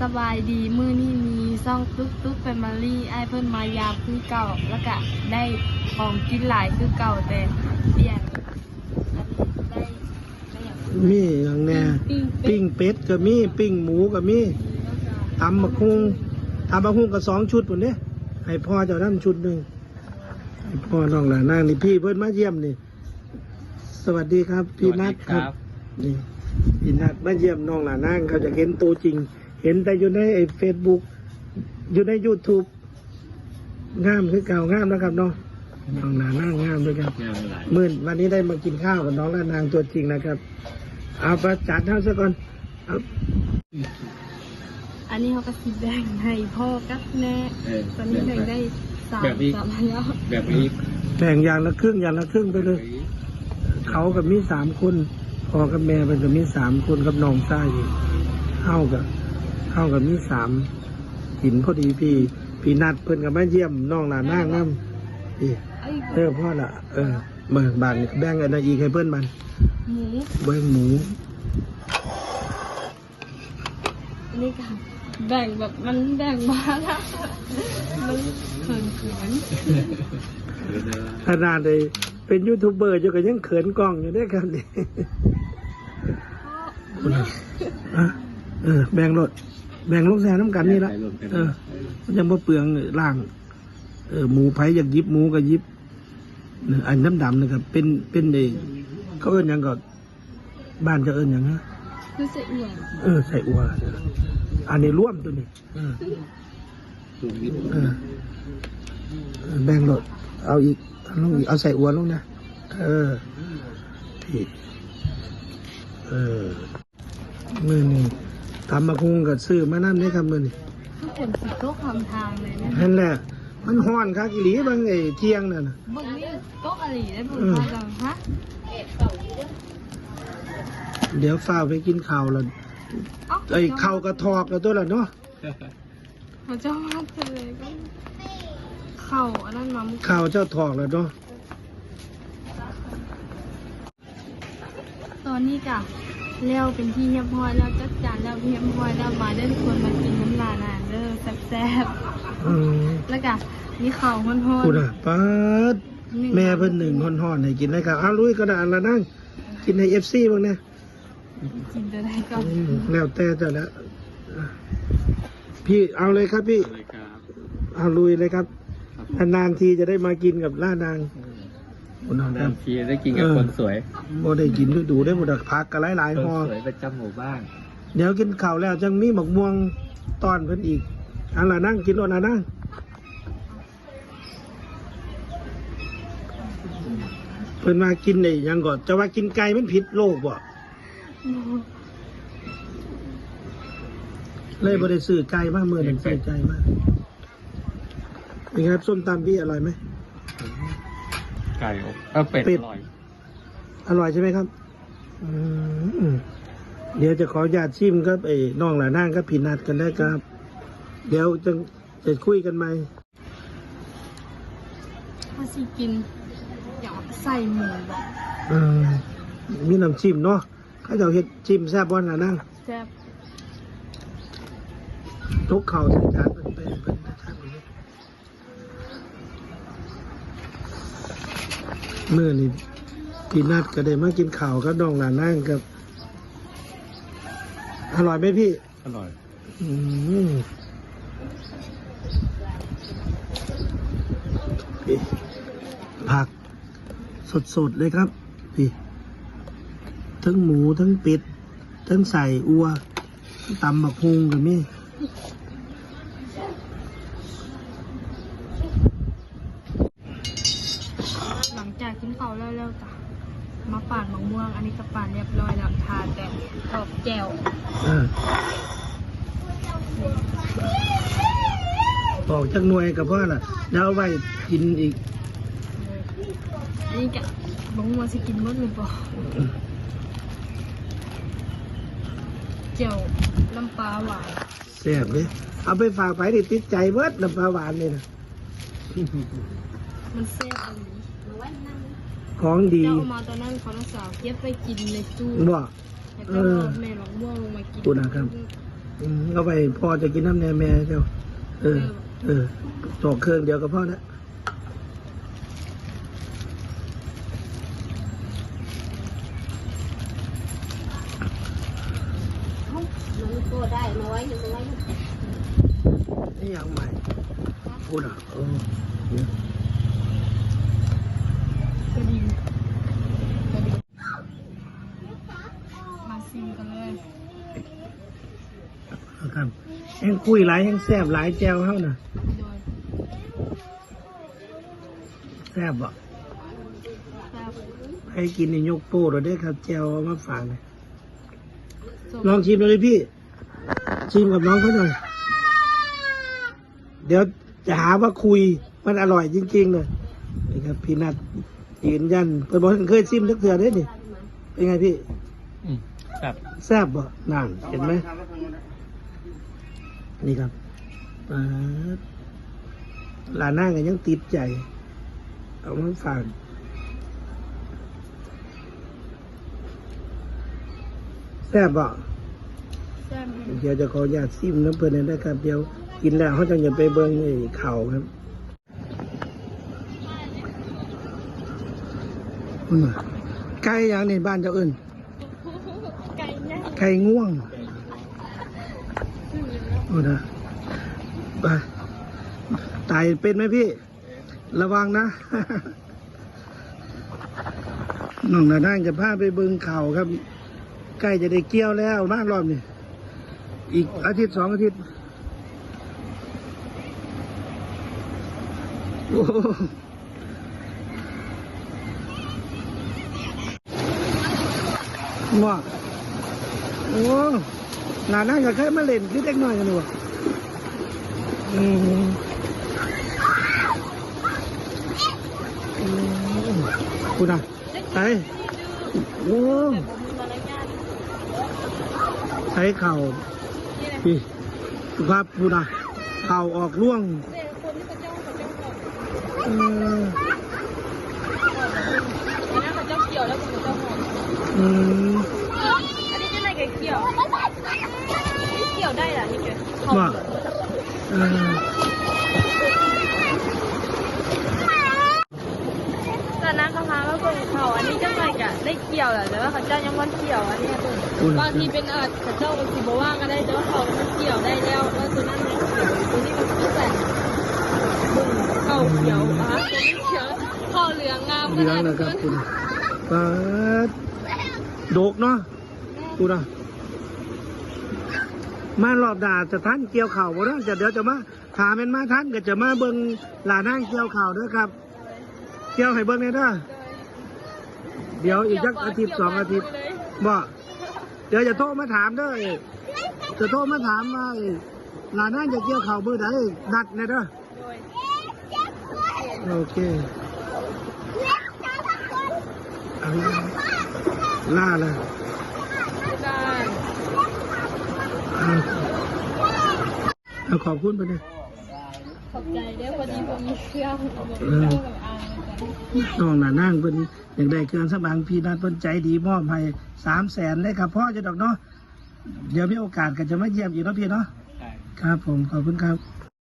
สบายดีมือนี่มีซ่องตุ๊กตุ๊กแฟมิลี่ไอายเพิ่นมายามคือเก่า แล้วก็ได้ของกินหลายคือเก่าแต่เปลี่ยนอันนี้ได้ได้อย่างมีอย่างแน่ปิ้งเป็ปิ้ดงเป็ดก็มีปิ้งหมูก็มีแล้วก็ตำมะคุงตำมะคุงก็สองชุดหมดเด้ให้พ่อเจ้านั่ชุดหนึ่งให้พ่อน้องหลานนางนี่พี่เพิ่นมาเยี่ยมนี่ สวัสดีครับพี่นัทครับนี่ พี่นัทมาเยี่ยมน้องหลานนางเขาจะเห็นตัวจริง เห็นแต่อยู่ในไอ้เฟซบุ๊กอยู่ใน YouTube งามคือเก่างามแล้วครับเนาะน้องหลานนางงามด้วยครับงานหลายมื่นวันนี้ได้มากินข้าวกับน้องและนางตัวจริงนะครับ เอาประจัดเท่าซะก่อนเอาอันนี้เขาก็สิแบ่งให้พ่อกับแม่เออตอนนี้แบ่งได้สามแบบนี้สามพันแล้วแบบนี้แบ่งอย่างละครึ่งอย่างละครึ่งไปเลย เขากับมีสามคน พ่อกับแม่เป็นกับมีสามคนกับน้องชายอีกเท่ากับเท่ากับมีสามหินพอดีพี่พี่นัดเพิ่นกับแม่เยี่ยมน้องหลานนางน้ำพี่ไอ้ยเออพ่อละเออเบิกบานแบ่งอันนั้นอีกให้เพื่อนมันหมูเบิ้งหมูอันนี้ก็แบ่งแบบมันแบ่งมาแล้วมันเขินเขินขนาดเลยเป็นยูทูบเบอร์อยู่ก็ยังเขินกล้องอยู่ด้วยกันนี่ คุณน่ะอะเออ แบ่งรถแบ่งลูกแซน้ำกันนี่ละใส่รวมกันเออมันยังบ่เปลืองล่าง เออหมูไผ่อยากยิบหมูก็ยิบเนี่ยอันน้ำดำนะครับ เป็นเป็นเอเขาเอิ้นหยังก็บ้านจะเอิ้นหยังฮะคือเสียอ้วนเออใส่อัวอันนี้ร่วมตัวนี้เออสูงนิดเออเออแบ่งรถเอาอีกเอาลงอีกเอาใส่อัวลงนะ เออผิดเออ มือนี่ทำมาคุงกับซื้อมานั่นได้ครับมือนี่ทุกคนสิโต๊ะคำทางเลยนะนั่นแหละ มันห้อนครับอีหลีบางไอ้เที่ยงนั่นน่ะเบิ่งนี่โต๊ะอะไรได้บุญอืมพาจังฮะเดี๋ยวฝ้าวไปกินข้าวแล้วเอ้าไอ้ข้าวกระทอกแล้วตัวละเนาะเขาจะมาเลยก็เข่าอันนั้นมามุกข้าวเจ้าทอกแล้วเนาะตอนนี้กะ เลี้ยวเป็นที่เรียบร้อยแล้วจัดจานแล้วเรียบร้อยแล้วมาได้ทุกคนมากินน้ำลายนานเด้อแซ่บอืมๆแล้วก็มีข้าวฮ้อนพูดอะปัดๆหงแม่เพิ่นหนึ่งห่อนๆให้กินได้ครับอ้าวลุยกระดานละนั่ง กินในเอฟซีบ้างเนี่ยกินจะได้ก็อืมแล้วแต่แต่ละพี่เอาเลยครับพี่ เลยครับ เอาลุยเลยครับ นานๆทีจะได้มากินกับล่านางคุณ น้องคนารับมทีได้กินกับเออคนสวยโมได้กินดูดูได้หมดอะพักกันหลายคนๆหอสวยประจำหมู่บ้านเดี๋ยวกินข้าวแล้วจังมีหมกม่วงตอนเพิ่นอีกเอันละนั่งกินรถละนั่งเพิ่นมากินไอ้หยังก่อนจะว่ากินไก่มันผิดโลกบ่เลยบ่ได้ซื้อไก่มากมือหนึ่งซื้อไก่มากเป็นไงครับส้มตำพี่อร่อยไหม ไก่อบเออเป็ดเป็ด อร่อย อร่อยใช่ไหมครับ อืมเดี๋ยวจะขออนุญาตชิมครับไอ้น้องหลานั่งครับผิดนัดกันได้ครับ เดี๋ยวจะจะคุยกันไหมถ้าสิกินอยากใส่หมูแบบอืมมีน้ำจิ้มเนาะเขาจะเอาเห็ดจิ้มแซ่บวันหลานั่งแซ่บทุกเข่าใส่จานเป็นเป็นเป็นนะครั เมื่อนี่พี่นัดก็ได้มากินข่าวกับน้องหลานั่งครับ อร่อยไหมพี่ อร่อย อืมพี่ผักสดๆเลยครับ พี่ ทั้งหมูทั้งเป็ดทั้งใส่อัวตำบักฮุงกับนี่ หลังจากกินข้าว แล้วแล้วจ้ะมาปาดมะม่วง อันนี้ก็ปาดเรียบร้อยแล้วทานแต่กรอบแก้วอ่าออกจากหน่วยกับพ่อล่ะแล้วเอาไว้กินอีกอันนี้กะมะม่วงสิกินหมดหรือเปล่าแก้วน้ำปลาหวานแซ่บเลยเอาไปฝากไปดิติดใจเบิดน้ำปลาหวานเลยนะมันแซ่บอันนี้ ของดีเจ้าเอามาตอนนั้นเขาน้องสาวเก็บไปกินในตู้บ่แล้วเอก็อแม่หลอกม่วงลงมากินพูดนะครับ อืมเอาไปพ่อจะกินน้ำแน่แม่เจ้า เออ เออตอกเครื่องเดียวกับพ่อแล้วมันก็ได้น้อยน้อยนี่ยังใหม่พูดอะเออเนี่ย กระดิ่งกระดิ่งมาซิมกันเลย เอา ครับแห้งคุยหลายแห้งแซ่บหลายแจวเท่าน่ะโดยแซ่บบ่แซ่บให้กินนี่ยกโป้เราได้อครับแจวเอามาฝากเลยส้มลองชิมดูเลยพี่ ชิมกับน้องเขาหน่อย เดี๋ยวจะหาว่าคุยมันอร่อยจริงๆเลยนี่ครับพี่นัทยืนยันเพิ่นบอกเพิ่นเคยชิมทักเถื่อได้นี่เป็นไงพี่อืมครับแซ่บบ่นั่นเห็นไหม นี่ครับปาดหลานหน้ากันยังติดใจ เอามาฝากแซ่บบ่แซ่บดีเดี๋ยวจะขออนุญาตซิมน้ำเพิ่นหนอยนะครับ เดี๋ยวกินแล้วเขาจะอย่าไปเบิ่งไอ้เข่าครับอืมไก่อย่างในบ้านเจ้าเอิ้นไก่ย่างไก่ง่วง โอ้นะไปตายเป็นไหมพี่ ระวังนะน้องนาด้านจะพาไปเบิ่งเข่าครับ ใกล้จะได้เกี่ยวแล้วมากรอบนี่อีกอาทิตย์สองอาทิตย์โอ้โหว้าโอ้ นาน้าก็เคยมาเล่นคือเด็กน้อยกันหนูอืมคุณอะไปโอ้ใช้เข่าพี่ครับพูดนะเข่าออกร่วงเออออั นนั้นเขาเจ้าเกี่ยวแล้วเขาเจ้าหอมอืมอันนี้จะไหนกับเกี่ยวนี่เกี่ยวได้เหรอนี่เกี่ยวเขาว่าเออตอนนั้นเขาพามาเบิ่งเขาอันนี้จะไหนกับได้เกี่ยวแหละแต่ว่าเขาเจ้ายังวันเกี่ยวอันนี้เบิ่งพูดนะบางทีเป็นเออเขาเจ้าก็สิบว่างก็ได้แต่ว่าเขามันเกี่ยวได้แล้วแล้วตัวนั้นไม่เกี่ยวตัวนี้ก็คือแต่บึ้งเข้าเขียวอะตัวนี้เขียวเข้าเหลืองงามเลี้ยงนะครับคุณปาดโดกเนาะพู ดนะมารอบด่าจะท่านเกี่ยวเข่าบ่ได้จะเดี๋ยวจะมาถามเป็นมาท่านก็จะมาเบิ่งหลานนั่งเกี่ยวเข่าเด้อครับ เกี่ยวให้เบิ่งเลยเด้อเดี๋ยวอีกสักอาทิตย์สองอาทิตย์บ่เดี๋ยวจะโทรมาถามเด้อจะโทรมาถามว่าไอ้หลานนั่นจะเกี่ยวเข่าวมือใดนัดเนี่ยเด้อโดยโอเคเอาล่าเลย ได้ เอาเอาขอบคุณไปเลยขอบใจเด้อพอดีผมมีเครื่องเอามาเครื่องกับอางกันน้องน่ะนั่งเป็นอยากได้เครื่องสำอางพี่นัดเป็นใจดีมอบให้สามแสนเลยครับพ่อจะดอกเนาะเดี๋ยวมีโอกาสก็จะมาเยี่ยมอีกเนาะพี่เนาะใช่ครับผมขอบคุณครับ